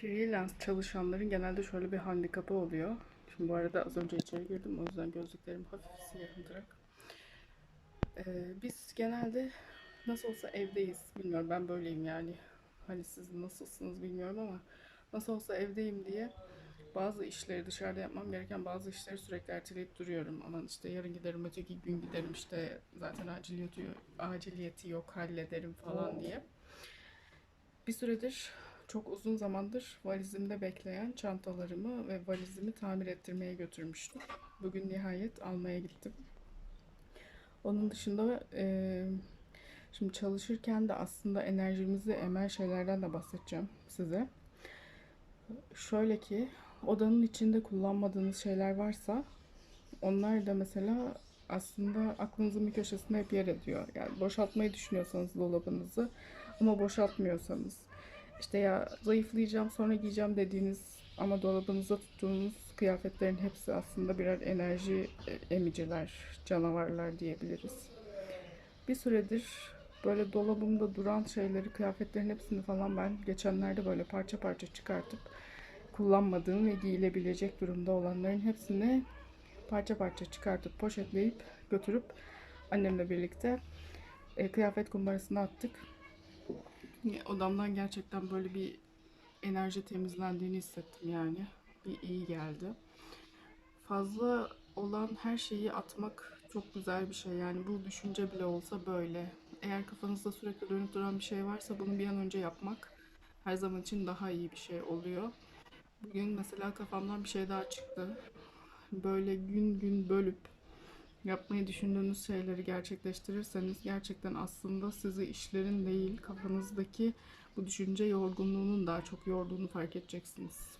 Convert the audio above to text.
Freelance çalışanların genelde şöyle bir handikapı oluyor. Şimdi bu arada az önce içeri girdim o yüzden gözlüklerim hafif siyahımdırak. Ee, biz genelde nasıl olsa evdeyiz. Bilmiyorum ben böyleyim yani. Hani siz nasılsınız bilmiyorum ama nasıl olsa evdeyim diye bazı işleri dışarıda yapmam gereken bazı işleri sürekli erteleyip duruyorum. Aman işte yarın giderim, öteki gün giderim işte zaten aciliyeti, aciliyeti yok hallederim falan diye. Bir süredir çok uzun zamandır valizimde bekleyen çantalarımı ve valizimi tamir ettirmeye götürmüştüm. Bugün nihayet almaya gittim. Onun dışında eee, şimdi çalışırken de aslında enerjimizi emen şeylerden de bahsedeceğim size. Şöyle ki odanın içinde kullanmadığınız şeyler varsa onlar da mesela aslında aklınızın bir köşesinde hep yer ediyor. Yani boşaltmayı düşünüyorsanız dolabınızı ama boşaltmıyorsanız işte ya zayıflayacağım sonra giyeceğim dediğiniz ama dolabınızda tuttuğunuz kıyafetlerin hepsi aslında birer enerji e, emiciler, canavarlar diyebiliriz. Bir süredir böyle dolabımda duran şeyleri, kıyafetlerin hepsini falan ben geçenlerde böyle parça parça çıkartıp kullanmadığım ve giyilebilecek durumda olanların hepsini parça parça çıkartıp poşetleyip götürüp annemle birlikte e, kıyafet kumbarasına attık. Odamdan gerçekten böyle bir enerji temizlendiğini hissettim yani. Bir iyi geldi. Fazla olan her şeyi atmak çok güzel bir şey. Yani bu düşünce bile olsa böyle. Eğer kafanızda sürekli dönüp duran bir şey varsa bunu bir an önce yapmak her zaman için daha iyi bir şey oluyor. Bugün mesela kafamdan bir şey daha çıktı. Böyle gün gün bölüp yapmayı düşündüğünüz şeyleri gerçekleştirirseniz gerçekten aslında sizi işlerin değil kafanızdaki bu düşünce yorgunluğunun daha çok yorduğunu fark edeceksiniz.